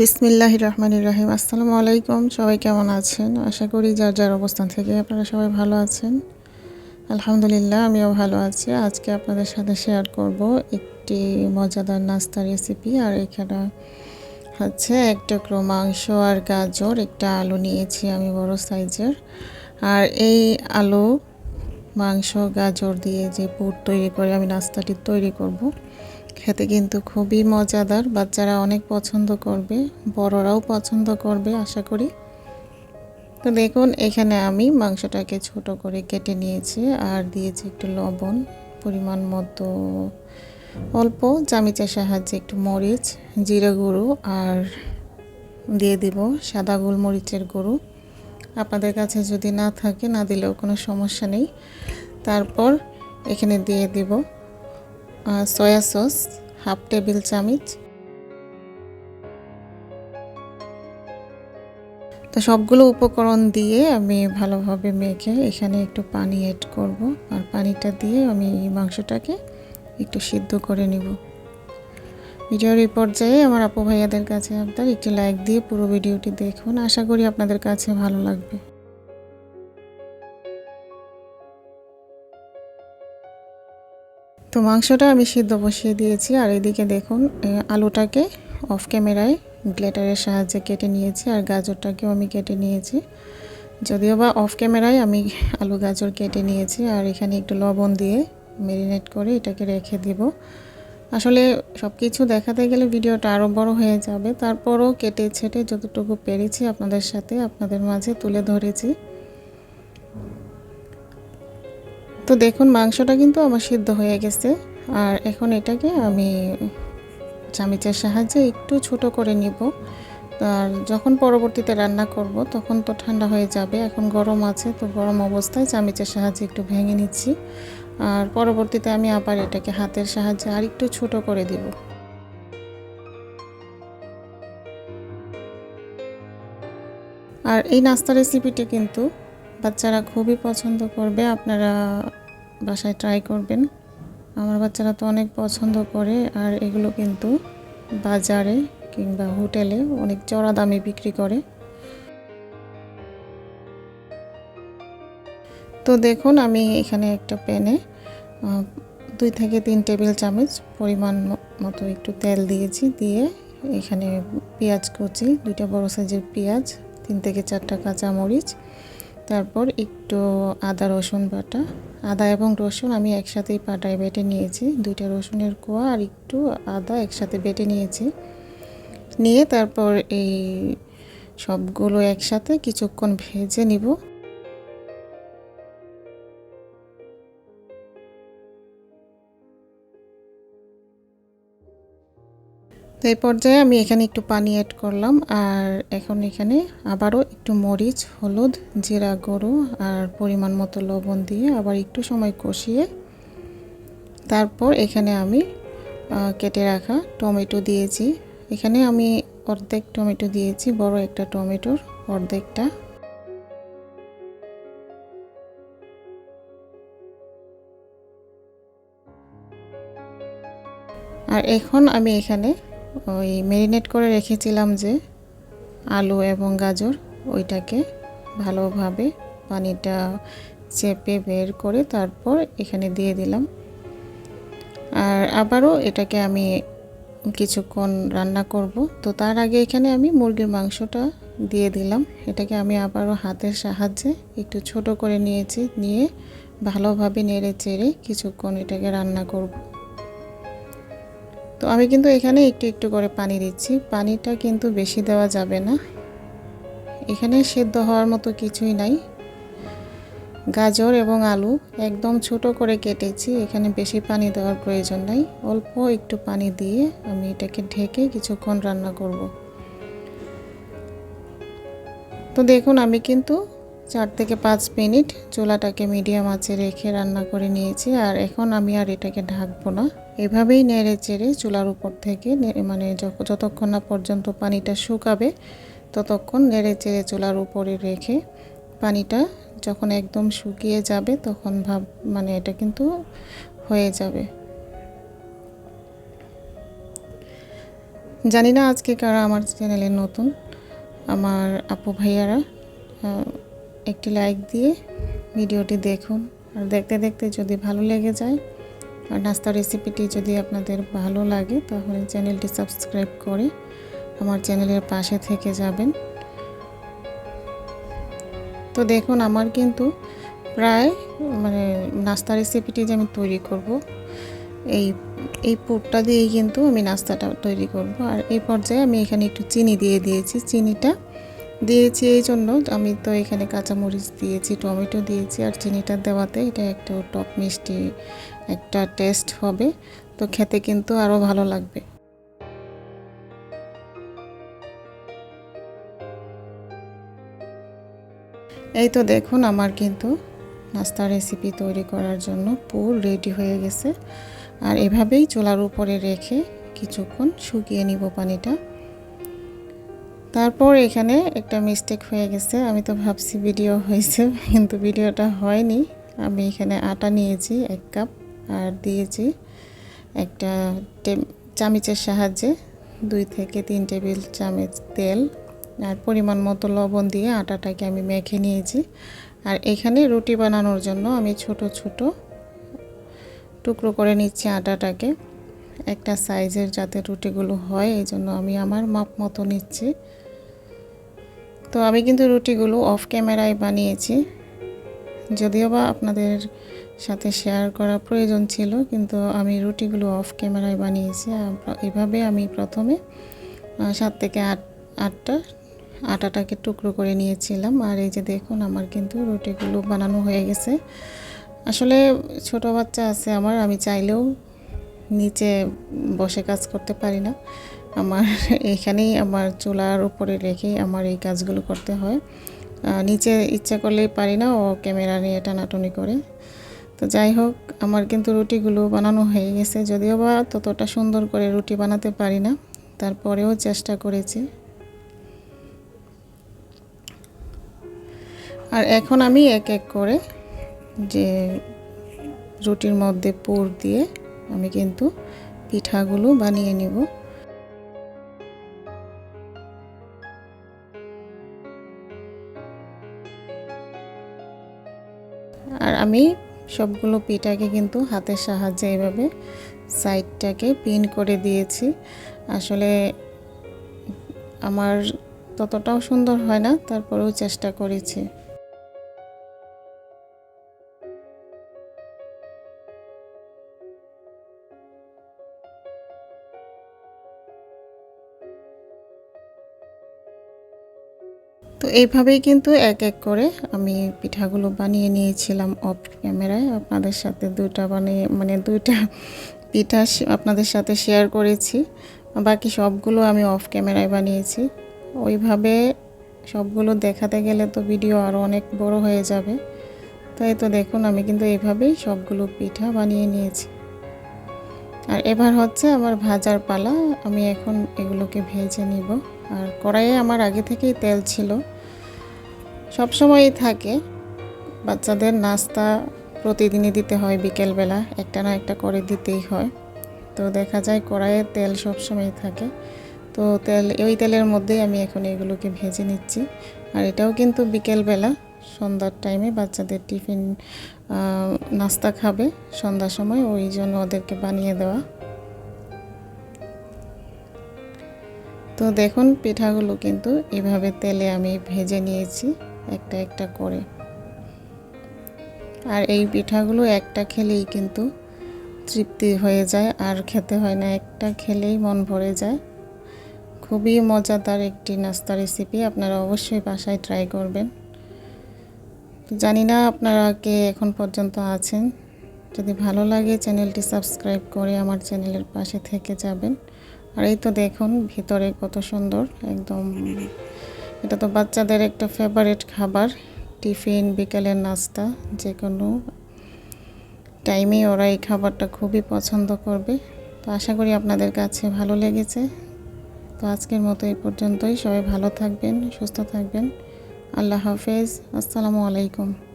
বিসমিল্লাহ রহমান রাহিম। আসসালামু আলাইকুম। সবাই কেমন আছেন? আশা করি যার যার অবস্থান থেকে আপনারা সবাই ভালো আছেন। আলহামদুলিল্লাহ, আমিও ভালো আছি। আজকে আপনাদের সাথে শেয়ার করব একটি মজাদার নাস্তা রেসিপি আর এখানে হচ্ছে এক টুকরো মাংস আর গাজর, একটা আলু নিয়েছি আমি বড় সাইজের। আর এই আলু, মাংস, গাজর দিয়ে যে পুর তৈরি করে আমি নাস্তাটি তৈরি করব। খেতে কিন্তু খুবই মজাদার, বাচ্চারা অনেক পছন্দ করবে, বড়রাও পছন্দ করবে, আশা করি। তো দেখুন, এখানে আমি মাংসটাকে ছোট করে কেটে নিয়েছি আর দিয়েছি একটু লবণ, পরিমাণ মতো অল্প, চামিচের সাহায্যে একটু মরিচ, জিরে গুঁড়ো আর দিয়ে দিব সাদা গোলমরিচের গুঁড়ো। আপনাদের কাছে যদি না থাকে, না দিলেও কোনো সমস্যা নেই। তারপর এখানে দিয়ে দিব সয়া সস হাফ টেবিল চামচ। তো সবগুলো উপকরণ দিয়ে আমি ভালোভাবে মেখে এখানে একটু পানি অ্যাড করব। আর পানিটা দিয়ে আমি মাংসটাকে একটু সিদ্ধ করে নিব। ভিডিওর এই পর্যায়ে আমার আপু ভাইয়াদের কাছে আপনার একটি লাইক দিয়ে পুরো ভিডিওটি দেখুন। আশা করি আপনাদের কাছে ভালো লাগবে। তো মাংসটা আমি সিদ্ধ বসিয়ে দিয়েছি। আর এদিকে দেখুন আলুটাকে অফ ক্যামেরায় গ্লেটারের সাহায্যে কেটে নিয়েছি আর গাজরটাকেও আমি কেটে নিয়েছি। যদিও বা অফ ক্যামেরায় আমি আলু, গাজর কেটে নিয়েছি আর এখানে একটু লবণ দিয়ে মেরিনেট করে এটাকে রেখে দিব। আসলে সব কিছু দেখাতে গেলে ভিডিওটা আরও বড় হয়ে যাবে। তারপরও কেটে ছেটে যতটুকু পেরেছি আপনাদের সাথে আপনাদের মাঝে তুলে ধরেছি। তো দেখুন, মাংসটা কিন্তু আমার সিদ্ধ হয়ে গেছে। আর এখন এটাকে আমি চামিচের সাহায্যে একটু ছোট করে নিব। আর যখন পরবর্তীতে রান্না করব, তখন তো ঠান্ডা হয়ে যাবে, এখন গরম আছে, তো গরম অবস্থায় চামিচের সাহায্যে একটু ভেঙে নিচ্ছি। আর পরবর্তীতে আমি আবার এটাকে হাতের সাহায্যে আর একটু ছোট করে দিব। আর এই নাস্তা রেসিপিটি কিন্তু বাচ্চারা খুবই পছন্দ করবে, আপনারা বাসায় ট্রাই করবেন। আমার বাচ্চারা তো অনেক পছন্দ করে, আর এগুলো কিন্তু বাজারে কিংবা হোটেলে অনেক চড়া দামে বিক্রি করে। তো দেখুন, আমি এখানে একটা প্যানে দুই থেকে তিন টেবিল চামচ পরিমাণ মতো একটু তেল দিয়েছি, দিয়ে এখানে পেঁয়াজ কুচি, দুইটা বড় সাইজের পেঁয়াজ, তিন থেকে চারটা কাঁচামরিচ তারপর একটু আদা, রসুন বাটা। আদা এবং রসুন আমি একসাথেই পাটায় বেটে নিয়েছি। দুইটা রসুনের কোয়া আর একটু আদা একসাথে বেটে নিয়েছি। নিয়ে তারপর এই সবগুলো একসাথে কিছুক্ষণ ভেজে নিব। তো এই পর্যায়ে আমি এখানে একটু পানি অ্যাড করলাম। আর এখন এখানে আবারও একটু মরিচ, হলুদ, জিরা, গরু আর পরিমাণ মতো লবণ দিয়ে আবার একটু সময় কষিয়ে তারপর এখানে আমি কেটে রাখা টমেটো দিয়েছি। এখানে আমি অর্ধেক টমেটো দিয়েছি, বড় একটা টমেটোর অর্ধেকটা। আর এখন আমি এখানে ওই ম্যারিনেট করে রেখেছিলাম যে আলু এবং গাজর, ওইটাকে ভালোভাবে পানিটা চেপে বের করে তারপর এখানে দিয়ে দিলাম। আর আবারও এটাকে আমি কিছুক্ষণ রান্না করব। তো তার আগে এখানে আমি মুরগির মাংসটা দিয়ে দিলাম। এটাকে আমি আবারও হাতের সাহায্যে একটু ছোট করে নিয়েছি, নিয়ে ভালোভাবে নেড়ে চেড়ে কিছুক্ষণ এটাকে রান্না করব। তো আমি কিন্তু এখানে একটু একটু করে পানি দিচ্ছি। পানিটা কিন্তু বেশি দেওয়া যাবে না। এখানে সেদ্ধ হওয়ার মতো কিছুই নাই। গাজর এবং আলু একদম ছোট করে কেটেছি। এখানে বেশি পানি দেওয়ার প্রয়োজন নাই। অল্প একটু পানি দিয়ে আমি এটাকে ঢেকে কিছুক্ষণ রান্না করব। তো দেখুন, আমি কিন্তু চার থেকে পাঁচ মিনিট চুলাটাকে মিডিয়াম আঁচে রেখে রান্না করে নিয়েছি আর এখন আমি আর এটাকে ঢাকবো না। এভাবেই নেড়ে চেড়ে চুলার উপর থেকে মানে যতক্ষণ না পর্যন্ত পানিটা শুকাবে, ততক্ষণ নেড়ে চেড়ে চুলার উপরে রেখে পানিটা যখন একদম শুকিয়ে যাবে তখন ভাব মানে এটা কিন্তু হয়ে যাবে। জানি না আজকে কারা আমার চ্যানেলে নতুন, আমার আপু ভাইয়ারা। একটি লাইক দিয়ে ভিডিওটি দেখুন। আর দেখতে দেখতে যদি ভালো লেগে যায়, আর নাস্তার রেসিপিটি যদি আপনাদের ভালো লাগে, তাহলে চ্যানেলটি সাবস্ক্রাইব করে আমার চ্যানেলের পাশে থেকে যাবেন। তো দেখুন, আমার কিন্তু প্রায় মানে নাস্তা রেসিপিটি যে আমি তৈরি করব, এই এই পুরটা দিয়েই কিন্তু আমি নাস্তাটা তৈরি করব। আর এই পর্যায়ে আমি এখানে একটু চিনি দিয়ে দিয়েছি। চিনিটা দিয়েছি এই জন্য। আমি তো এখানে কাঁচামরিচ দিয়েছি, টমেটো দিয়েছি আর চিনিটা দেওয়াতে এটা একটা টক মিষ্টি একটা টেস্ট হবে। তো খেতে কিন্তু আরও ভালো লাগবে। এই তো দেখুন আমার কিন্তু নাস্তা রেসিপি তৈরি করার জন্য পুর রেডি হয়ে গেছে। আর এভাবেই চুলার উপরে রেখে কিছুক্ষণ শুকিয়ে নিব পানিটা। তারপর এখানে একটা মিস্টেক হয়ে গেছে। আমি তো ভাবছি ভিডিও হয়েছে, কিন্তু ভিডিওটা হয়নি। আমি এখানে আটা নিয়েছি, এক কাপ আর দিয়েছি একটা চামিচের সাহায্যে দুই থেকে তিন টেবিল চামচ তেল, আর পরিমাণ মতো লবণ দিয়ে আটাটাকে আমি মেখে নিয়েছি। আর এখানে রুটি বানানোর জন্য আমি ছোট ছোট টুকরো করে নিচ্ছি আটাটাকে। একটা সাইজের যাতে রুটিগুলো হয় এই জন্য আমি আমার মাপ মতো নিচ্ছি। তো আমি কিন্তু রুটিগুলো অফ ক্যামেরায় বানিয়েছি। যদিও বা আপনাদের সাথে শেয়ার করা প্রয়োজন ছিল, কিন্তু আমি রুটিগুলো অফ ক্যামেরায় বানিয়েছি। এভাবে আমি প্রথমে সাত থেকে আট, আটটা, আটাটাকে টুকরো করে নিয়েছিলাম। আর এই যে দেখুন, আমার কিন্তু রুটিগুলো বানানো হয়ে গেছে। আসলে ছোট বাচ্চা আছে আমার, আমি চাইলেও নিচে বসে কাজ করতে পারি না। আমার এখানেই আমার চুলার উপরে রেখেই আমার এই কাজগুলো করতে হয়। নিচে ইচ্ছা করলেই পারি না, ও ক্যামেরা নিয়ে টানাটুনি করে। তো যাই হোক, আমার কিন্তু রুটিগুলো বানানো হয়ে গেছে। যদিও বা ততটা সুন্দর করে রুটি বানাতে পারি না, তারপরেও চেষ্টা করেছি। আর এখন আমি এক এক করে যে রুটির মধ্যে পুর দিয়ে আমি কিন্তু পিঠাগুলো বানিয়ে নিব। আমি সবগুলো পিঠাকে কিন্তু হাতের সাহায্যে এভাবে সাইডটাকে পিন করে দিয়েছি। আসলে আমার ততটাও সুন্দর হয় না, তারপরেও চেষ্টা করেছি। তো এইভাবেই কিন্তু এক এক করে আমি পিঠাগুলো বানিয়ে নিয়েছিলাম অফ ক্যামেরায়। আপনাদের সাথে দুইটা বানিয়ে মানে দুইটা পিঠা আপনাদের সাথে শেয়ার করেছি। বাকি সবগুলো আমি অফ ক্যামেরায় বানিয়েছি। ওইভাবে সবগুলো দেখাতে গেলে তো ভিডিও আরও অনেক বড় হয়ে যাবে। তাই তো দেখুন, আমি কিন্তু এইভাবেই সবগুলো পিঠা বানিয়ে নিয়েছি। আর এবার হচ্ছে আমার ভাজার পালা। আমি এখন এগুলোকে ভেজে নিব। আর কড়াইয়ে আমার আগে থেকেই তেল ছিল। সব সময়ই থাকে। বাচ্চাদের নাস্তা প্রতিদিনই দিতে হয় বিকেলবেলা, একটা না একটা করে দিতেই হয়। তো দেখা যায় কড়াইয়ে তেল সবসময় থাকে। তো তেল, ওই তেলের মধ্যেই আমি এখন এগুলোকে ভেজে নিচ্ছি। আর এটাও কিন্তু বিকেলবেলা, সন্ধ্যার টাইমে বাচ্চাদের টিফিন নাস্তা খাবে সন্ধ্যার সময়, ওই জন্য ওদেরকে বানিয়ে দেওয়া। তো দেখুন পিঠাগুলো কিন্তু এভাবে তেলে আমি ভেজে নিয়েছি। একটা একটা করে। আর এই পিঠাগুলো একটা খেলেই কিন্তু তৃপ্তি হয়ে যায়, আর খেতে হয় না, একটা খেলেই মন ভরে যায়। খুবই মজাদার একটি নাস্তা রেসিপি আপনারা অবশ্যই বাসায় ট্রাই করবেন। জানি না আপনারা কে এখন পর্যন্ত আছেন। যদি ভালো লাগে চ্যানেলটি সাবস্ক্রাইব করে আমার চ্যানেলের পাশে থেকে যাবেন। আর এই তো দেখুন, ভিতরে কত সুন্দর, একদম এটা তো বাচ্চাদের একটা ফেভারিট খাবার। টিফিন, বিকেলের নাস্তা যে কোনো টাইমে ওরা এই খাবারটা খুবই পছন্দ করবে। তো আশা করি আপনাদের কাছে ভালো লেগেছে। তো আজকের মতো এই পর্যন্তই। সবাই ভালো থাকবেন, সুস্থ থাকবেন। আল্লাহ হাফেজ। আসসালামু আলাইকুম।